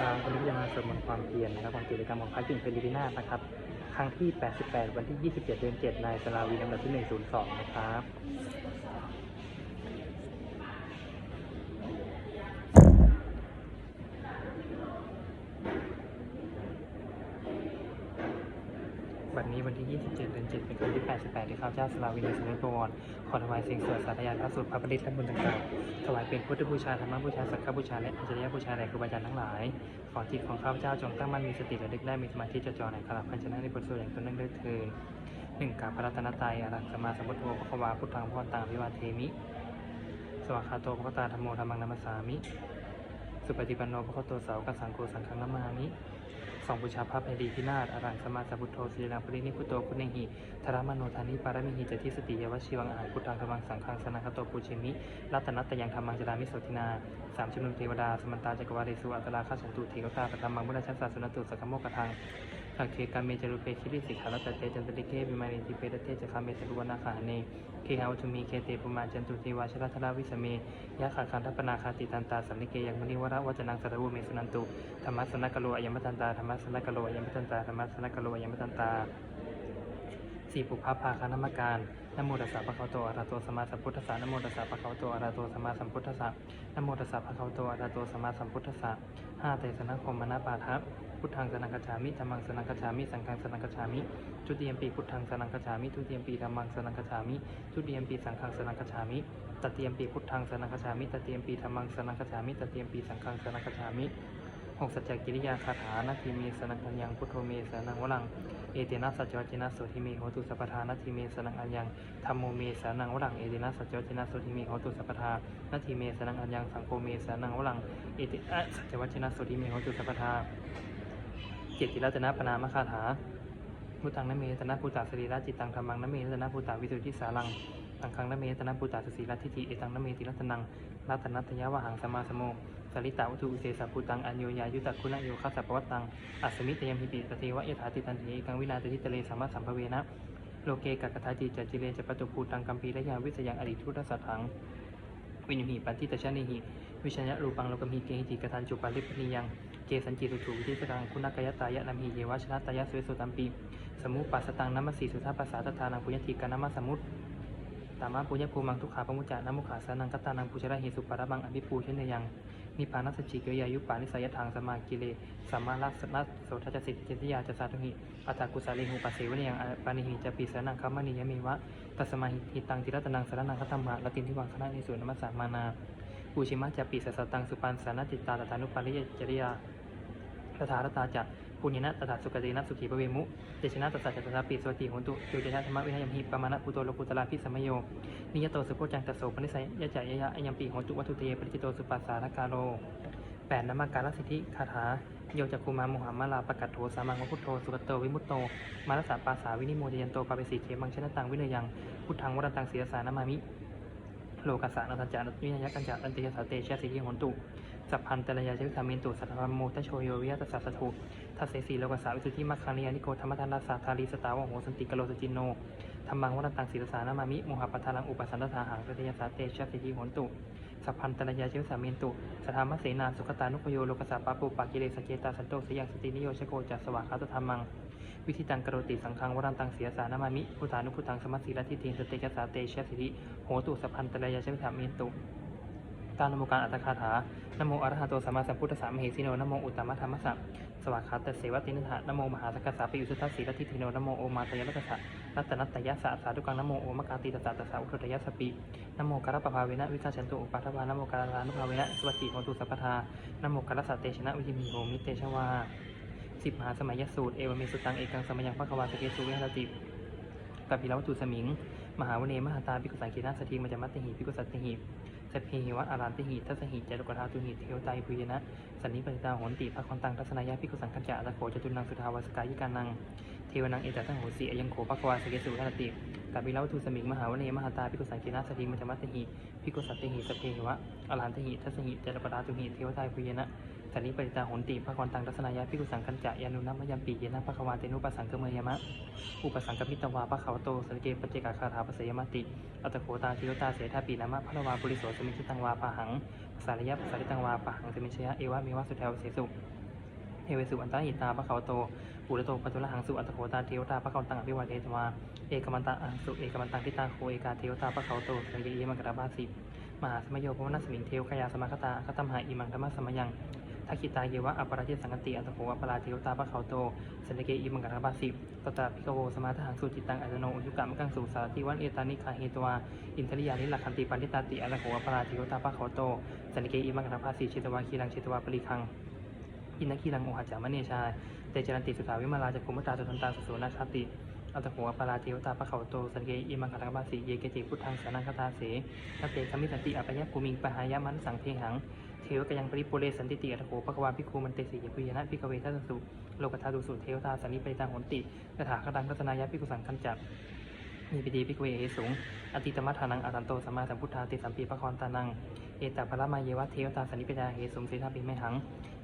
ครับวันนี้จะมาสวดมนต์ความเพียรนะครับของกิจกรรมของพระกิ่งเฟลิปินานะครับ ครั้งที่ 88 วันที่ 27 เดือน7ในสลาวีลำดับที่ 102 นะครับ วันนี้วันที่ 27 เดือน 7 เป็นครั้งที่ 88 ที่ข้าพ เจ้าสลาวินสมุทรวรขอถวายสิ่งสวดสาธยายพระสูตรพระปริตและบุญต่างๆถวายเป็นพุทธบูชาธรรมบูชาสังฆบูชาและอัญชลียบูชาแด่ครูบาอาจารย์ทั้งหลาย ขอจิตของข้าพเจ้าจงตั้งมั่นมีสติระลึกได้มีสมาธิจดจ่อในคาราพันชนะในบทสวดอย่างต้นนั่งด้วยเทินหนึ่งกาบพระรัตนตรัยอรังสมาสมุทโธพระควาพุทธังพรตังวิวาเทมิ สวากขาโตพระตาธรรมโมธรรมังนัมสสามิ สุปฏิปันโนพระคตโตสาวกสังโฆสังฆังนามามิ สองบูชาพระไพรีพินาศอรังสมาสัพพุทโธสิริลังปรินิพุตโตคุณเนหิธรมโนธานิปารมิหิจติสติยวชีวังอาหารพุทธังธรรมังสังฆังสนังคโตปูชิมิรัตนัตตยังธรรมังจรามิสตินาสามชุมนุมเทวดาสมันตาจักรวาเลสุอัตตราข้าสันตุเทวตาปธรรมังมุนาชัสสะสุนตุสักขโมกทัง สักเคกามเมจรุเปคิริสิกขาลตเตจันตริเกวิมานิติเปตเตจคาเมจรุวนาคาเนเคหาอุทุมีเคเตปุมาจันตุเทวาชรัทราวิสเมยะขาคันทัปนาคาติตันตาสัมนิเกยังมณีวระวจนังสารวุเมสุนันตุธรรมสนกโลอายมตันตาธรรมสนกโลอายมตันตาธรรมสนกโลอายมตันตาสี่ปุพพภาคานามการนโมตัสสะภะคะวะโตอะระหะโตสัมมาสัมพุทธัสสะนโมตัสสะภะคะวะโตอะระหะโตสัมมาสัมพุทธัสสะนโมตัสสะภะคะวะโตอะระหะโตสัมมาสัมพุทธัสสะห้าเตสนะคมมนาปาทะ พุทธังสนังกัจฉามิธรรมังสนังกัจฉามิ สังฆังสนังกัจฉามิทุติยมปีพุทธังสนังกัจฉามิ ทุติยมปีธรรมังสนังกัจฉามิทุติยมปีสังฆังสนังกัจฉามิตติยมปีพุทธังสนังกัจฉามิตติยมปีธรรมังสนังกัจฉามิตติยมปีสังฆังสนังกัจฉามิหกสัจจกิริยาคาถานาทีเมสนังอัญญังพุทโธเมสนังวลัง เอเตนะสัจจวัจนะโสทิเมโหตุสัพทานาทีเมสนังอัญญังธรรมโมเมสนังวลัง เอเตนะสัจจวัจนะโสทิเมโหตุสัพทานาทีเมสนังอัญญังสังโฆเมสนังวลัง เอเตนะสัจจวัจนะโสทิเมโหตุสัพทา เจติรัตนะปนามคาถาพุทธังนเมตนะพุตาสรีระจิตตังธรรมังนเมตนะพุตาวิสุทธิสารังตังคังนเมตนะพุตาสสีรัตทิฏฐิเอตังนเมติรัตนังรัตนัตยาวหังสมาสโมสริตาอุทุอุเสสะพุตังอัญโยยายุตตะคุณโยคัสสะปวัตตังอัสมิตยมหิปิปเทวะยถาติตันเถกังวินาศทิตเลสัมมาสัมภเวนะโลเกกักคาจิจัจจิเลจปตุภูตังกัมพีระยาวิสยังอริทุตสัทถังวิญญหิปันติตชะนิหิวิชัญะรูปังโลกมิเกหิติกทันจุปาลิปนิยัง เกสันจิตุถูวิทิสกังคุณกายตายะนัมหิเยวชนะตายะสเวสุตัมปีสมุปปัสตังนัมมสีสุทธาปัสสาตทานังปุญญติกานัมมสมุตตามาปุญญภูมังทุกขาปมุจจานัมุขาสานังกัตตานังปุชระเหสุปาระบังอภิปูเชเนยังนิพานัสจิเกยายุปานิสยทางสมากิเลสัมมาลัสนัสโสทัจจสิทธิเจติยาจสาธุหิอัตตากุสาเลหุปัสเสวะเนยังปานิหิจะปีสานังคัมมณียะเมวะตัสมาหิตังติรัตนังสารนังคัตมะละตินทิวังคณะในสุนมัสสามานา ปูชิมะจะปีสสตังสุปันสานติตาตถานุปาริยจริยาตถารตาจะปุญญนะตถาสุกตินะสุขีปเวมุเดชนะตถาจัตตาปีสวัติโหนตุโยเจนะธรรมวินัยมหิปมานะปุโตโลกุตลาพิสมโยนิยโตสุโพจังตโสปนิสัยยะจายยะอัยมปีโหนตุวัตุเตปริจิโตสุปัสสารกาโลแปดนามการสิทธิคาถาโยจักคุมามุหัมมาลาประกัตโถสามังวพุทโธสุกตโตวิมุตโต มารสาปาสาวินิโมจยันโตปาเปสีเขมังชนะตังวิเนยังพุทธังวรันตังเสียสานามามิ โลกัสสะนันจานุยยักกัญจาอันติยสาเตชะสิทิโหนตุสัพพันตระยาจวิธามินตุสัทธรมโมทโชโยวิยตัสสะสะถุทัสเสสีโลกัสสะวิสุทธิมัคคันิยานิโกธรรมทานาสาธารีสตาวโหสันติกโลสจินโนธรรมังวันตังศีรสานามามิโมหะปัทาลังอุปสันตถาหังสัตยสาเตชะสิทิโหนตุสัพพันตระยาจวิธามินตุสัทธรรมเสนาสุขตานุปโยโลกัสสะปะปุปะกิเลสเจตาสันโตสยังสตินิโยชโกจัสสวะคาตธรรมัง วิธีตังกรติสังฆังวรันตังเสียสานามามิพุทธานุพุทธังสมัสสีรัติเทนสเตจสาเตชสิทิโหตุสัพพันตระยาจวิธามินตุการนโมการอัตคาถานโมอรหันโตสัมมาสัมพุทธัสสะมเหสีโนนโมอุตตมะธรรมสสะสวัสคาตเสวตินิหะนโมมหาสกัสสะปิยุสุทัสสีรัติทิโนนโมโอมาตยรัตสะรัตนัตตยสะสาธุกังนโมโอมกาติตสะตสะอุทตยะสปินโมการปภาเวนะวิกาชันตุอุปัฏฐานโมการานุภาเวนะสวัสดิโหตุสัพพทานโมการสัตเตชนะวิจิมีโหมิเตชวา สิบมหาสมัยยสูตร เอวเมสุตังเอกังสมัยยังพระควาสเกสุเวหรติกัปปิลวัตุสมิง มหาวเนมหาตาภิกุสังคีนาสถิงมัจมัตติหิภิกุสัตติหิสพเพหิวัตอารันติหิทัสหิจตุกราตุหิเทวไตพุยนะ สันนิปติตาโหนติภะคอนตังทัศนายะภิกุสังคัจจะอัตโขจตุนังสุทาวสกายิกานัง เทวนังเอตังโหสีอยังโขภควาสเกสุหรติกัปปิลวัตถุสมิงมหาวเนมหาตาภิกุสังคีนาสถิมัจมัตติหิภิกุสัตติหิสพเพหิวัตอารันติหิทัสหิจตุกราตุหิเทวไตพุยนะ สันนิปติตาโหนติภะคอนตังทัศนายะภิกุสังคัจจะยานุนัมมยัมปีเยนะภะควาเตนุปัสสังกเมยมะ อุปสังกมิตวาปะขาวโตสริเกปเจกาคาถาปเสยมติอัตโขตาทิโยตาเสธาปีนามะพระวาปุริโสสมิชิตังวาปะหังสารยะสาริตังวาปะหังสมิชยะเอวะเมวะสุเทวเสสุเวสุอันตาหิตาปะเขาโตปุระโตปัจจุลหังสุอัตโขตาเทวตาปะเขาตังอภิวาเทตวาเอกมันตังสุเอกมันตังทิตาโคเอกาเทวตาปะเขาโตสังเกอิมังกระบาสิมหาสมโยปวนาสมิงเทวขยาสมาคตาคตมหาอิมังธรรมสมยัง ทักขิตาเยวะอัปราชิสังกติอัตโขอปราเทวตาปะเขาโตสันเกอิมังกระบาสิตตาพิกโวสมาทหังสุจิตังอัจโนอุยุกรรมกังสุสาติวันเอตานิคาเฮตวาอินทริยานิลักขันติปันิตาติอัตโขอปราเทวตาปะเขาโตสันเกอิมังกระบาสิชิตวาคีรังชิตวาปริคังอินทคีรังโอหัจจามเนชาเตจันติสุขาวิมาลาจะภูมิตาสุทันตาสุโสนาชาติอัตหัวปาราเทวตาปะเขาโตสันเกอิมังคลังบาสีเยเกจิพุทธังสานังคตาเสนเตคามิสันติอปัญญภูมิงปหายามันสังเพหัง เทวกยังปริปุเรสันติติอัตโขปะกวาพิคูมันเตสียปุยนะพิกเวทัสสุโลกธาตุสุเทวตาสันนิปริตังหนติตถาคตังทัศนายะพิกุสังคันจักมีปิดีพิกเวเหสูงอติตมัฏฐานังอตันโตสัมมาสัมพุทธาติสัมปีปะคอนตานัง เอตพระมาเยวะเทวตาสันนิปิดาเหสุงเสธาปิไม่หัง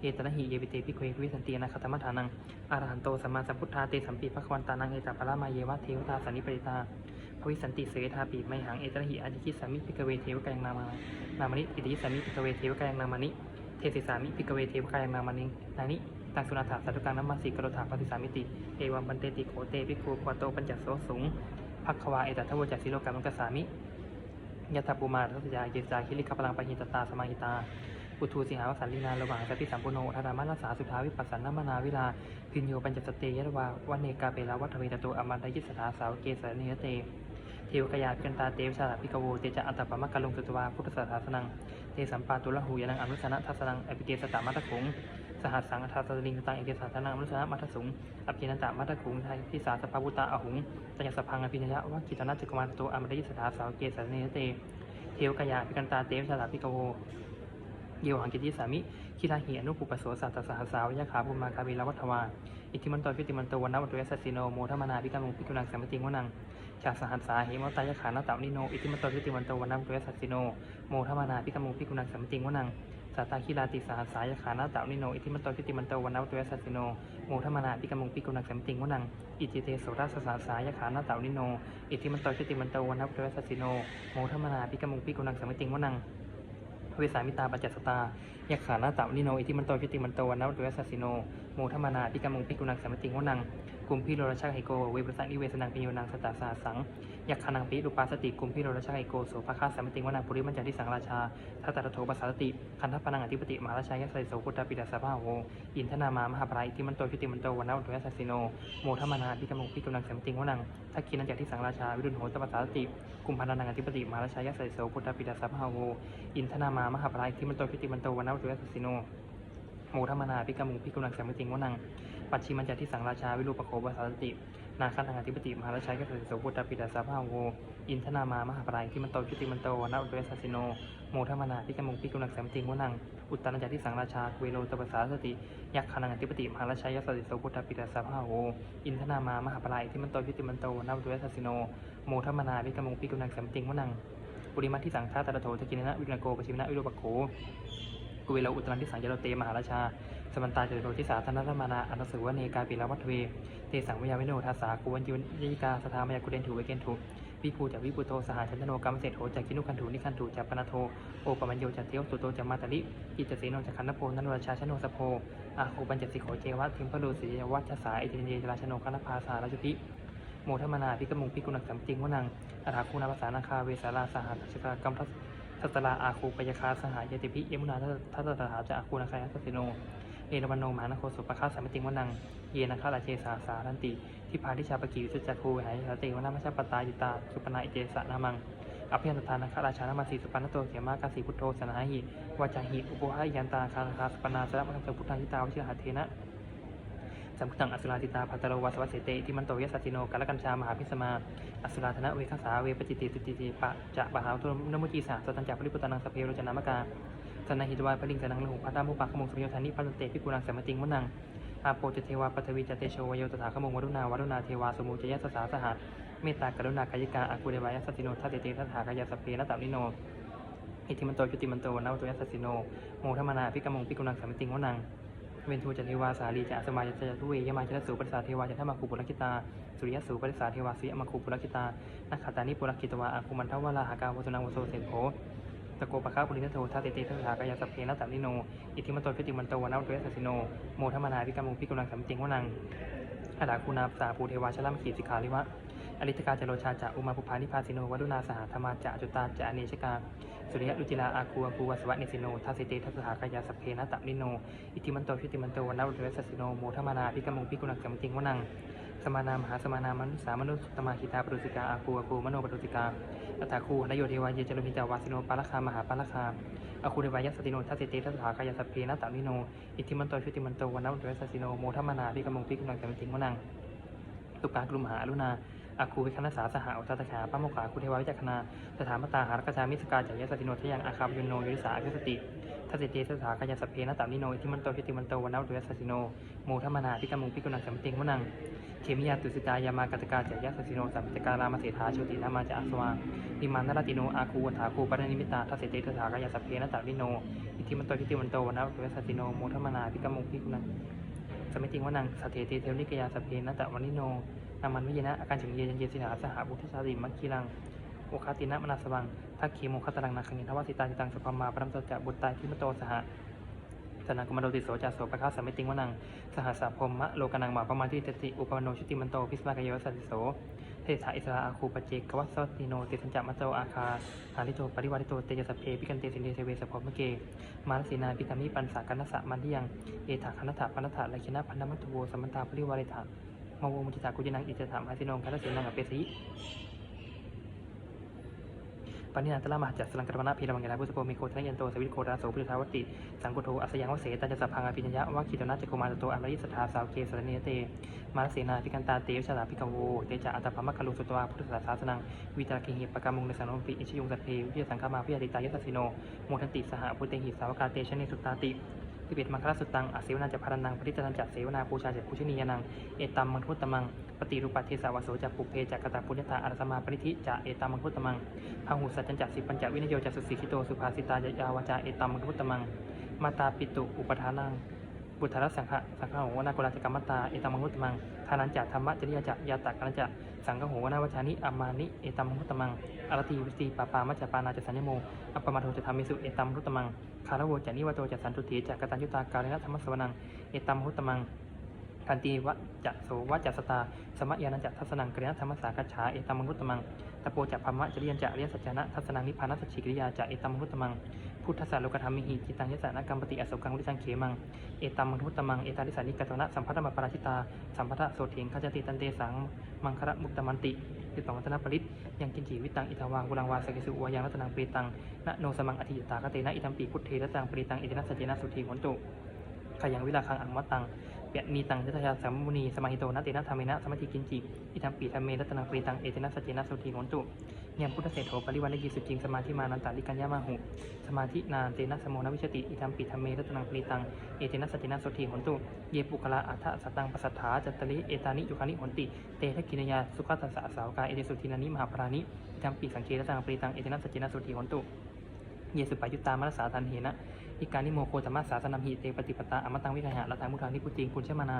เอตนะหิเยวิเตปิเววิสันตินาคตมัฏฐานังอรหันโตสัมมาสัมพุทธาเตสัมปีพระควันตานัง เอตพระมาเยวะเทวตาสันนิปิตา วิสันติเสธาปิไม่หังเอตนะหิอาจิคิสามิปิกเวเทวกายังนามานามานิอิติสามิปิกเวเทวกายังนามานิเทศิสามิปิกเวเทวกายังนามานินานิตังสุนาถาสัตุกังนัมมาสีกรธาปฏิสามิติเอวัมบันเตติโขเตปิคูปวโตปัญจโสสุงภักขวาเอตัทวจักสิโลกามังกสามิยะถาปุมาทัศยาเยจาคิริคพลังปะหิตตาสมาหิตาปุทูสิหาวสันลีนาระหว่างสติสัมปุโนธารามานัสาสุทาวิปัสสันนมนาวิลาพินโยปัญจสเตยะวาวันเนกาเปลาวัฏเวตโตอมันดยิสถาสาวเกสรเนยเต เทวกยาเกันตาเตวชาพิกโวเตจะอัตตปะมะกะลงสุตวาพุทธศาสนังเทสัมปาตุละหูยนังอนุสนะทัสนังอภิเกสตามัตถคุงสหัสสังอัฏฐาสลิงตังเอกสาสนังอนุสนะมัทธสุงอภินันตามัทธคุงไทยทิสาสภาวุตาอหุงตัญสพังอภินยะวะกิตนาจักรวาลโตอมรยิสถาสาวเกสรเนเตเทวกายาพิกันตาเตวชาลาพิกโวเยวหังกิติสามิคิทาหิอนุปุปโสสัตสหสาวยะขาภูมาคาวิลาวัฏวาอิทิมันโตพิติมันโตวันนวัตวสสสิโนโมทมนาพิกามุพิกุนังสัมปติงวนัง ชาสหัสสาเหมตายะขานาตานิโน อิทธิมันโตพิติมันโตวันนวัตเวสสสิโน โมทมนาพิกมุพิกุนังสัมปติงวนังสัตตาคิลาติสหัสสายขานาตานิโน อิทธิมันโตพิติมันโตวันนวัตเวสสสิโน โมทมนาพิกมุพิกุนังสัมปติงวนัง อิจิเตโสรัสสหัสสายขานาตานิโน อิทธิมตพิติมันโตวันนวัตเวสสสิโน โมทมนาพิกมุพิกุนังสัมปติงวนังเวสามิตาปัจจสตา ยักขานาตานิโน อิทิมันโตชิติมันโตวันนวัตเวสสสิโน โมทมานาพิกมุงพิกุนังสัมมติงวนัง กุมพิโรรชาไฮโกเวปรสานิเวสนังปิโยนังสตาสาสังยักขานังปิรูปาสติกุมพิโรรชาไฮโกโสภาคาสัมติงวนังปุริมัญจทิสังราชาทัตตะโทปัสสติคันทัปนังอธิปติมหาราชายัสสิโสพุทธปิดาสภาโวอินทนามามหาปรายอิทิมันโตชิติมันโตวันนวัตเวสสสิโนโมทมานาพิกามุงพิกุนังสัมติงวนังทักขินันจทิสังราชาวิรุณโหตปัสสติกุมภานังอธิปติมหาราชายัสสิโสพุทธปิดาสภาโวอินทนามามหาปรายอิทิมันโตชิติมันโตวันนวัตเวสสสิโน โมทมนาพิกามุงพิกุนังแสัมติงวนัง ปัจฉิมัญจที่สังราชาวิรูปโคปสาสตินาคันทางอธิปติมหาราชายกษัตริย์โสพุทธปิดาสาภาโวอินทนามามหาปรายที่มันโตชุติมันโตนาอุตเวสสิโนโมทมนาพิกามุงพิกุนังแสัมติงวนัง อุตตรจที่สังราชาเวโรตปสาสติยักขานังอธิปติมหาราชายกษัตริย์โสพุทธปิดาสาภาโวอินทนามามหาปรายที่มันโตชุติมันโตนาอุตเวสสิโนโมทมนาพิกามุงพิกุนังแสัมติงวนังปุริมัตที่สังฆาตระโถทกินนะวิรณโกปชิมนะวิโรปโข กุเวลาอุตรันที่สังยโรเตมหาราชา สมันตาเจโรทิสาธนธรรมานาอันสือวเนกาปิลาวัตเว เตสังวิยาวิโนทัสสากุวันยุนยิกาสถามายากุเดนถูเวเกนถูวิภูจากวิปุโตสหชันโนกรรมเศษโถจากกินุคันถูนิคันถูจากปนโทโอปมัญโยจากเทวสุโตจากมาตาลิกิจเสนจากคันนโพนันวราชาชโนสโพอาโคปัญจสิโขเจวะทิมพลูสีวัชสาเอเจเยจราชโนคันภาสาราจุพิโมทมนาพิกมุงพิกุนักสัมติงวนังอาถาคูนาภาษานาคาเวสาราสหัสชกากรรมทั สัตตลาอาคูปยคาสหายติพิเยมุนาทัตตถาจะอาคูนาคายทัสสิโนเอราวันโนมานโคสุปคาสัมติงวนัง เยนะคาราเชสาสารันติ ทิพาทิชาปกิวิสุจักคูหายสติวนามัชปตายิตาสุปนาอิเจสะนามังอภิยันตทานาคาราชานามาสีสุปันนโตเขียมากาสีพุทโธสนาหิวาจาหิอุปหายันตาคาราคาสุปนาสระมังสพุทธายิตาวชิรหาเทนะ สัมพุทธังอสุราติตาภัตโรวาสวัสเสเตที่มันโตยสัสสิโนกาลกัญชามหาพิสมาอสุราธนะเวคสาเวปจิติตุติติปะจะปะหาตุนมุจีสาสตัญจาปริปุตตังสเพโรจนามกาสนาหิตวาปริงสนังลหุพัตตามุปะขมงสมโยธานิพันเตพิกุนังสมติงวนังอาโปจเทวาปัทวีจเตโชวโยตถาขมงวรุณาวรุณาเทวาสมุจยสสาสหัสเมตตากรุณากายิกาอากุเดวายสัสสิโนทัตเตเตทัตถากายาสเพนตาลิโนอิทิมันโตจุติมันโตวันนวัตยัสสิโนโมทมนาพิกมงพิกุนังสมติงวนัง เวนทูจันทิวาสาลีจะสมายจะทุเวยมาจตสูปริสาเทวาจะทมาคูปุรกิตาสุริยสูปริสาเทวาสีอมาคูปุรกิตานักขัตานิปุรกิตวาอาคุมันทวาลาหากาวสุนังวโสเสโภตะโกปะคะปุรินโททาเตเตทัสสากายสัพเพนะตัมนิโน อิทธิมันโตฟิติมันโตวนาวุเวสสิโน โมทมนาวิกามุพิกุลังสัมติงวนังอาดาคูนาสาภูเทวาชลัมขีสิกขาลิวะ อริตกาจโรชาจะอุมาภุพานิพาสิโนวัดุนาสหธรรมาจะจุตาจะอเนชกาสุริยะรุจิลาอาคูอาคูวสวะเนสิโนทัสสิเตทัสสากายาสัพเพนะตัมนิโน อิทิมันโตฟิติมันโตวนาวุเวสสิโนโมทมนาวิกมุพิกุลังสัมติงวนังสมานามหาสมานามนุสสามนุสตมาคิตาปรุสิกาอาคูอาคูมโนปรุสิกาอัตถาคูนโยเทวายเจโลหิตาวาสิโนปาลคามหาปาลคาอาคูเทวายัสสติโนทัสสิเตทัสสากายาสัพเพนะตัมนิโน อิทิมันโตฟิติมันโตวนาวุเวสสิโนโมทมนาวิกมุพิกุลังสัมติงวนังตุกากลุมหาอรุณา อาคูวิคณสาสหาอุตตะถาพระโมคขาคุเทวาวิจักขณาสถามตาหารกชามิสกาจายสติโนทยังอาคาพยุนโนยุริสาคิสติทัสิเตสสากายาสพเพนตามนิโนอิทิมันโตชิติมันโตวันาวเวสสิโนโมทมนาทิกามุปิกุนังสัมติงวนังเขมิยาตุสิตายามากัตกาจายสสิโนสัมปิการามเสถาโชตินามาจาสวานิมานนรติโนอาคูวถาคูปรนิมิตาทัสิเตสสากายาสพเพนตามนิโนอิทิมันโตชิติมันโตวันาวเวสสิโนโมทมนาทิกามุปิกุนังสมิติงวนังสเทเตเทวนิกยาสพเพนตะวันิโน นามันวิยนะอาการจิมเยยันเยสิหาสหบุทธสาริมัคคีรังโอคาตินะมนาสวังทักขีโมคตรังนาคังยินทวสิตาจิตังสุภมาปรัมโตจะบุตรตายทิมโตสหสนากมโดติโสจาโสปะคาสมิติงวนัง สหสาพมะโลกนังมาประมาณที่ตติอุปมโนชุติมันโตพิสมากยวัสสิโสเทถาอิสราอาคูปเจกวัสสติโนติสัญจมัจโตอาคาหาริโตปริวาริโตเตยสพเพปิกันเตสินเดเทเวสพมเก มารสีนาพิธามิปันสากันนสะมันที่ยัง เอถาคณถาปนถาและคินะพันธมัตโวสมมันตาปริวาริถา มาวมุจิตากุจินังอิจถามอาสิโนคัตสินังอเปสิปณินันตละมหาจัสสลังกรมนาพีรมังเกลาพุทธโพมิโคทนยันโตสวิทโคราโสพุทธทาวติ สังกุโทอัสยังวเสตันจะสัพพังอภิญญะวะคิตนาจโกมาตโตอมริสทาสาวเกสรเนเต มารเสนาพิกันตาเตวชาลาพิกโวเตจาอัตตภมะคลุสุตวาพุทธศาสนังวิตาคิหิปกามุงในสันนปิอิชยุงสัพเพวิทยสังฆมาพิยติตายัสสิโนโมทันติสหพุทธหิสาวกาเตชเนสุตตาติ สิเบตมังคลสุตังอเสวนาจะพารันังปริจตันจะเสวนาปูชาจะภูชนียนัง เอตัมมังคุตตมัง ปฏิรูปเทสาวโสจะปุเพจักกตาปุญญตาอารสมาปริธิจะเอตัมมังคุตตมังพหุสัจจันจะสิปัญจวินโยจะสุสีคิโตสุภาสิตาจยาวจาเอตัมมังคุตตมัง มาตาปิตุอุปทานังบุตรสังฆะสังฆโหวนากุลาจกรรมตาเอตัมมังคุตตมัง ทานันจะธรรมะจริยจะยาตักกันะจะสังฆโหวนาวัชานิอามานิ เอตัมมุตตมังอารตีวิสีปาปามัจจปานาจสัญญโมอัปปมาโทจะธรรมิสุ เอตัมมุตตมัง คารวจะนิวโตจะสันตุถีจะกตัญญุตาการินะธรรมสวนัง เอตัมหุตตมังทันตีวะจะโสวะจะสตา สมะยานัจะทัศนังกริยธรรมสากัจฉา เอตัมมุตตมังตะโปจะพัมมะจริยันจะเรียสัจจนะทัศนังนิพพานัสสชิกริยาจะเอตัมมุตตมัง พุทธศาสโลกธรรมิหิจิตังยสานกรรมปฏิอสกังวิจังเขมัง เอตัมมังคุตมัง เอตาลิสานิกตนะสัมพัทธมาปราชิตา สัมพัทธโสเถงขจติตันเตสัง มังคระมุตตมันติติปองวัตนปริตยังกินจีวิตัง อิทาวากุลังวาสกิสุวายังรัตนังเปตังนะโนสมังอธิยตากเตนะอิทัมปีพุทเทระตังปริตังอิตินัสสจนะสุธีหนตุขยังวิลาคังอังมัตตังเปียมีตังยัตยาสัมมุนีสมาหิโตนะเตนะธรรมเนะสมัติกินจิอิทัมปีธรรมเมรัตนังปตังเอตนัสสจนะสุธีหนตุ ยมพุทธเศรษโธปริวันเลกิสุจริงสมาธิมานันตาลิกัญญามาหุ สมาธินานเตนะสมโมนวิชติ อิทัมปีธรรมเมรัตนังปริตัง เอตินัสสจนะสุธีหนตุ เยปุคละอัฏฐสัตตังปัสสัทธาจัตตลิเอตานิจุคานิหนติ เตทะกินยาสุขตัสสะสาวกาเอเตสุทินานิมหาปรานิอิทัมปีสังเกตตังปริตัง เอตินัสสจินะสุทีหนตุ เยสุปายุตตามรสาทันเหนะ อิการนิโมโคธรรมะสาสนัมหิเตปฏิปตาอมตังวิคหะละทางมุทังนิพุติงปุญชมานา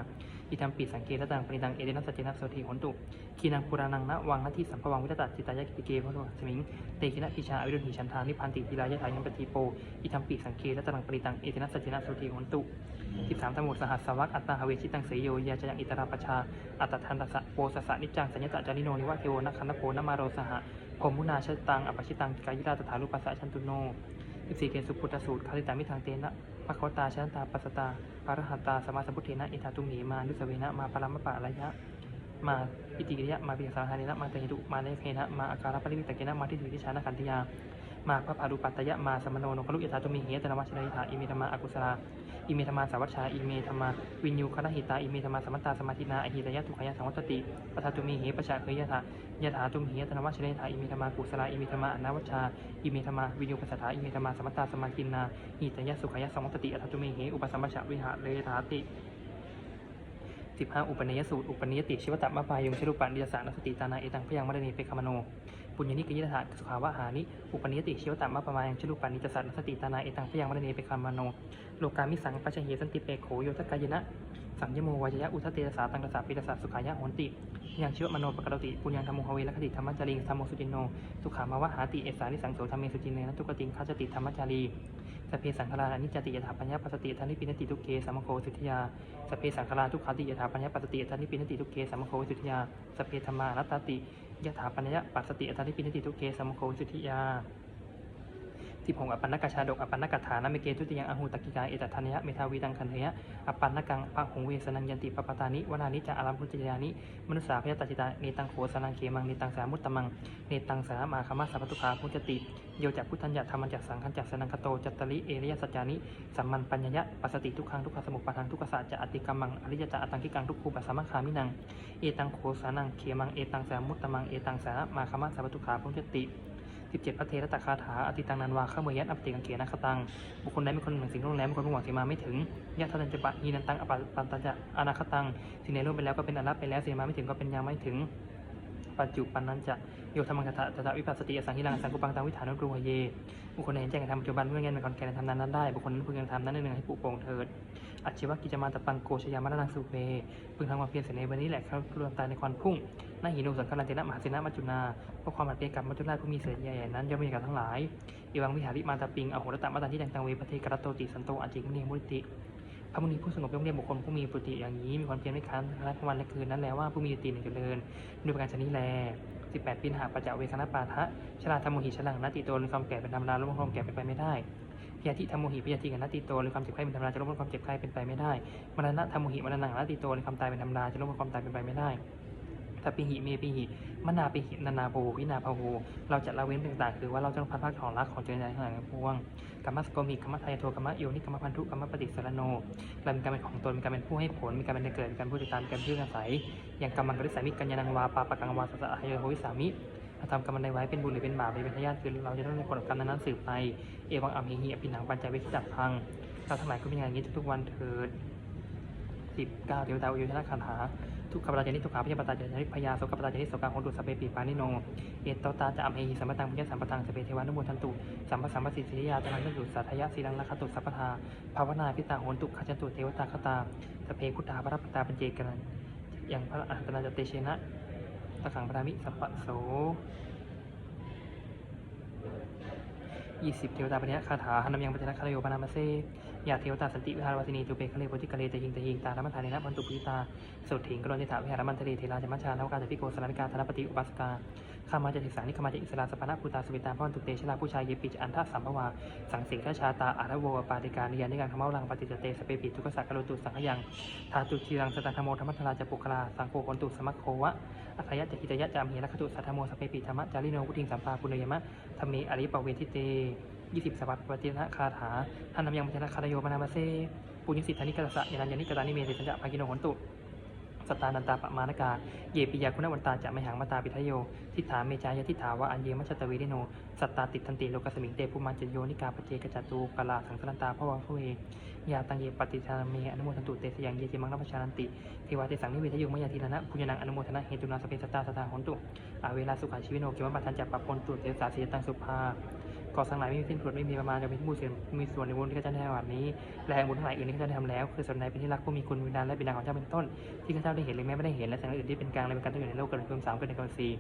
อิทัมปีสังเกตตังปริตังเอเดนัสสจินาสุทีหนตุคีนังปุรานังนะวังนาทิสัมภวังวิตตจิตายะกิปิเกพะโลสมิงเตคินะพิชาอวิรุณหิชันทานิพันติทิลายะทายัมปติโปอิทัมปีสังเกตตังปริตังเอเดนัสสจินาสุทีหนตุ13สามสมุทรสหัสสวักอัตตาหเวชิตังเสยโยยาจยังอิตราปชาอัตทันตสะโปสสะนิจังสัญญตะจานิโนนิวะเทโวนักขันโปนมาโรสหะพมุนาชตังอปชิตังกายิราตถารุปัสสะชันตุโน สี่เกณฑ์สุพุทธสูตรคาริตามิทางเตนะปะเขตาชันตาปัสตาปารหัตตาสมาสัมพุทเทนะอิทาตุมหีมานุสเวนะมาปรามปะระยะ มาอิติกิริยะมาปิยสาหานินะมาเตหิตุมาเนเพนะมาอาการปริวิตเกนะมาทิฏฐิวิชานะขันธิยา มาพระพารุปัตตยะมาสมโนโนคลุยถาตุมิเหตนวัชริธาอิเมธรรมาอกุศลาอิเมธรรมาสาวัชชาอิเมธรรมาวินยูคณหิตาอิเมธรรมาสมัตตาสมาธินาอหิตยะทุขยะสังวัตติปทาตุมิเหปชาเคยยะถายะถาตุมิเหตนวัชริธาอิเมธรรมากุศลาอิเมธรรมาอนาวัชชาอิเมธรรมาวินยูปัสสถาอิเมธรรมาสมัตตาสมาธินาหิตยะสุขยะสังวัตติอัตตุมิเหอุปสัมปชะวิหารเลถาติสิบห้าอุปนิยสูตร อุปนิยติ ชิวตะมะปายงชรุปันดิสานสติตานาเอตังพยังมรณีเปคามโน ปุญญนิกยิทธะสุขาวะหานิ อุปนิยติเชียวตัมมะประมายังชลุปานิจสัตสติตานาเอตังพยังมรณีเปคามโน โลกามิสังปัจจเหสันติเปโขโยทกายนะ สังยโมวายะอุทเตสาตังกษาปิตสาสุขายะโหนติ ยังชิวมโนปกรติ ปุญญังธรรมโหเวลคติธรรมจาริงธรรมโมสุจินโน สุขามาวะหาติเอสานิสังโสธรรมเมสุจินเนนะทุกติงคาจติธรรมจารีสเพสังฆรานิจจติยถาปัญญาปัสติทันิปินติทุกเกสัมโคสุทยาสเพสังฆราทุกขติยถาปัญญาปัสติทันิปินติทุกเกสัมโคสุทยาสเพธรรมานัตติ ยถาปัญญะปัสสติอัตติปินติทุกเกสัมโคสุทธิยา ที่ผงอปันนกชาดกอปันนกถานาเมเกทุติยังอหูตกิกาเอตทันยะเมทาวีตังคันเทยะอปันนกังปะหงเวสนังยันติปปตานิวนานิจาอารัมพุจยานิมนุสาพยตจิตาเนตังโขสนังเขมังเนตังสามุตตมังเนตังสามาคมาสัพพตุขาพุจติโยจักพุทธัญญะธรรมัญจักสังขัญจักสนังคโตจัตตริเอริยสัจจานิสัมมันปัญญยะปัสสติทุกขังทุกขสมุปปาทังทุกขสัจจะอติกรรมังอริยจะอตังกิกังทุกขูปัสสมคามินังเอตังโขสนังเขมังเอตังสามุตตมังเอตังสามาคมาสัพพุขาพุทติ สิบเจ็ดพระเทระตะคาถาอติตังนันวาข้าเมยันอัปติกังเกียนะคตังบุคคลใดเป็นคนหนึ่งสิ่งโลกแล้วเป็นคนผู้หวังที่มาไม่ถึงยะทันจะปะฮีนันตังอปปันตัญจะอนาคตังสิ่งในโลกไปแล้วก็เป็นอนัตไปแล้วสิ่งมาไม่ถึงก็เป็นยังไม่ถึงปัจจุปันนั้นจะโยธรรมังคตะตถาวิปัสสติอสังหิรังสังกุปังตังวิถานุรูหเย บุคคลใดเห็นแจ้งการทำปัจจุบันเมื่อเงินเป็นคนแก่ในทำนั้นนั้นได้ บุคคลนั้นพึงยังทำนั้นหนึ่งให้ปุโป่งเถิด อัจฉิวกิจมาตปังโกชยามรณังสุเวพึงทำความเพียรเสียในวันนี้แหละเขารวมตายในควันพุ่งนาหินุสังฆรันเตนะมหาเสนะมัจจุนาเพราะความอัดเปียกับมัจจุราชผู้มีเสือใหญ่นั้นย่อมมีกับทั้งหลายอีวังวิหาริมาตาปิงอโหรตะมาตันที่ดังตังเวปเทกรตโตติสันโตอจิมุนีมุติพระมุนีผู้สงบย่อมเรียกบุคคลผู้มีปุติอย่างนี้มีความเพียรไม่ค้านทั้งวันและคืนนั้นแล้วว่าผู้มีสติหนึ่งเจริญด้วยประการชนิดแล18ปีหาปัจจเวคณปาทะชราธรรมโมหิชลังนาติโตหรือความแก่เป็นธรรมดาลดความแก่เป็นไปไม่ได้ ยาธิธรรมโมหิพยาธิกับนาติโตหรือความเจ็บไข้เป็นธรรมดาจะลดความเจ็บไข้เป็นไปไม่ได้มรณะธรรมโมหิมรณะนาติโตหรือความตายเป็นธรรมดาจะลดความตายเป็นไปไม่ได้ถ้าปิหิเมปิหิมนาปิหินานาโภวินาภโวเราจะละเว้นต่างๆคือว่าเราจะต้องพัดพรากของรักของเจริญใจทั้งหลายทั้งปวงกัมมัสโกมิกัมมัทายโทกัมมโยนิกัมมพันธุกัมมปฏิสารโนเรามีการเป็นของตนมีการเป็นผู้ให้ผลมีการเป็นเกิดมีการผู้ติดตามมีการเป็นผู้อาศัยอย่างกรรมังกริสามิกัญญานังวาปาปะกังวาสัสสะหายโหวิสามิ ทำกรรมใดไว้เป็นบุญหรือเป็นบาปหรือเป็นทายาทคือเราจะต้องมีผลกรรมนั้นสืบไป เอวังอัมเหหิอภินังปัญจเวทิตัพัง เราทั้งหลายก็เป็นอย่างนี้ทุกๆวันเถิดสิบเก้าเทวดาอุยุทธนาคันหาทุกขปราจานิทุกขาพยปตาจานิพยาโสกปราจานิโสกาโหตุสพเปปีปานิโน เอตตาจะอัมเหหิสัมปตังพุญญสัมปตังสเปเทวานุโมทันตุ สัมปสัมปสิสิยาตนังนตุสัทยะสีลังลัคตุสัพพทาภาวนาพิตาโหนตุขจันตุเทวตาคตาสเพคุตาพระปตาปัญเจกันอย่างพระอัตนาจเตเชนะ ตะขังพระมิสัพปะโสยี่สิบเทวตาปัญญาคาถาหันนำยังปัจจนะคารโยปนามาเซยาเทวตาสันติวิหารวัสินีจูเปคะเลโพธิกะเลจะหิงตะหิงตาธรรมทานินะพันตุปิตาสุถิงกรณิถาวิหารมันทะเลเทราจมัชชาแล้วกาจะพิโกสลานิกาธนปฏิอุปัสกา ข้ามาจะศึกษานิคมาจะอิสราสปานะภูตาสวิตาพรตุเตชลาผู้ชายเยปิจอันทะสัมภวาสังเสกชาตาอาระโวปาติการนิยานิการขมาลังปฏิจเตสเปปิทุกสักกโลตุสังขยังทาตุชีรังสตาธโมธรรมทราจะปุคลาสังโฆคนตุสมัคโควะอัคยะจะกิจยะจามเหลักขตุสัทธโมสเปปิธรรมจาริโนวุติงสัมปาปุเนยมะธรรมีอริปเวทิเตยี่สิบสวัสดิ์ปฏิณคาถาท่านนำยังมัจจนาคารโยมนามาเซปุญญสิทธานิกาสะยานัญญานิกตานิเมเสสัญญาภากิโนโหนตุ สตานันตาปะมานกา เยปิยาคุณวันตาจะไม่หังมาตาปิทโย ทิฏฐาเมจายทิฏฐาวะอันเยมัชตเวริโน สัตตาติดทันติโลกสมิงเตปุมาจโยนิกาปเจกจัตุกาลาสังสันตาพระวะพระเวยาตังเยปฏิชาเมอนุโมทันตุเตสยังเยจิมังนัพชานันติเทวาเตสังนิเวทยุมยาทีนะปุญญนังอนุโมทนะเหตุนาสเปสตาสตาหนตุอาเวลาสุขาชีวิโนเกวปัทันจะปะปนตุเตสาสีตังสุภา ก่อสังหลายไม่มีสิ้นสุดไม่มีประมาณจะเป็นผู้เสียมีส่วนในบุญที่ข้าเจ้าได้ทำแบบนี้ และแห่งบุญทั้งหลายอื่นที่ข้าเจ้าได้ทำแล้ว คือส่วนใดเป็นที่รักผู้มีคุณวิญญาณและบิดาของเจ้าเป็นต้น ที่ข้าเจ้าได้เห็นหรือแม้ไม่ได้เห็นและสิ่งอื่นที่เป็นกลางและเป็นการตั้งอยู่ในโลกเกิดเป็นสามเกิดในกรสี่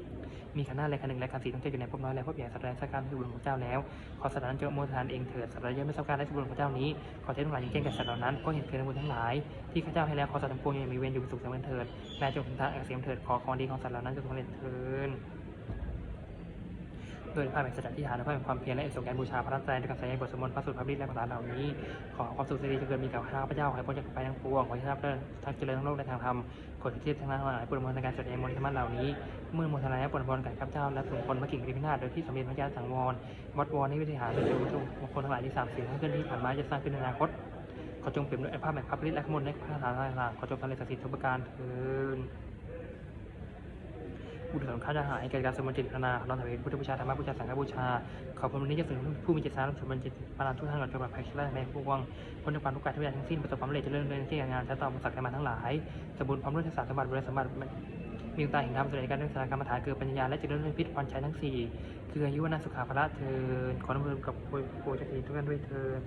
มีขันธ์หน้าและขันธ์หนึ่งและขันธ์สี่ต้องเจ้าอยู่ในภพน้อยและภพใหญ่สัตว์แรงสักการที่บุญของเจ้าแล้ว ขอสัตว์นั้นจงโมทานเองเถิดสัตว์ใดยังไม่สักการและบุญของเจ้านี้ ขอเทศทั้งหลายยิ่งแจ้งแก่สัตว์เหล่านั้นเพราะเห็นเกินบุญทั้งหลายที่ข้าเจ้าให้แล้วขอสัตว์ทั้งปวงยังมีเวรอยู่เป็นสุขเสมอเถิดแม้จงถึงทางเสียมเถิดขอของดีของสัตว์เหล่านั้นจงสำเร็จเถิด โดยภาพแห่งสัจจะที่ฐานและภาพแห่งความเพียรและเอสงการบูชาพระรัตนตรัยด้วยการแสดงบทสมนต์พระสุตพระบริตและภาษาเหล่านี้ ขอความสุขสิริจะเกิดมีกับข้าพเจ้าขอให้พ้นจากภัยทั้งปวงขอให้ทราบเรื่องทั้งเจริญทั้งโลกและทางธรรมกฎที่ทั้งหลายปุรมนในการแสดงมนต์ธรรมะเหล่านี้เมื่อมนต์ธรรมะปุรมนกับข้าพเจ้าและส่งผลมากิ่งริพินาศโดยที่สมเด็จพระญาสังวรวัดวรนิวิทยาโดยวัตถุมงคลทั้งหลายที่สามสิ่งทั้งขึ้นที่ผ่านมาจะสร้างขึ้นในอนาคตขอจงเปลี่ยนด้วยภาพแห่งพระบริตและขมลในพระธาตุต่างๆขอจงสำเร็จศักดิ์สิทธิ์ทุกประการเถิด บุตรของข้าจะหายแก่การสมจิตนาน้อมถวายพุทธบูชาธรรมบูชาสังฆบูชา ขอบคุณวันนี้จะถึงผู้มีจิตสารสมบัติปราทุกท่านหลังจงแบบภัยคิดและแม่พวงพ้นจากความทุกข์กายทุกอย่างทั้งสิ้นประสบความสำเร็จเจริญในที่การงานและต่อมาสักการมาทั้งหลายสมบูรณ์พร้อมด้วยทักษะสมบัติบริสมบัติมีดวงตาเห็นธรรมสุริการศึกษารกรรมฐานเกิดปัญญาและจิตด้วยพิษพรชัยทั้งสี่คืออายุวนาสุขาภละเทินขอน้ำมือกับโปรยโปรยจักรีทุกท่านด้วยเทิน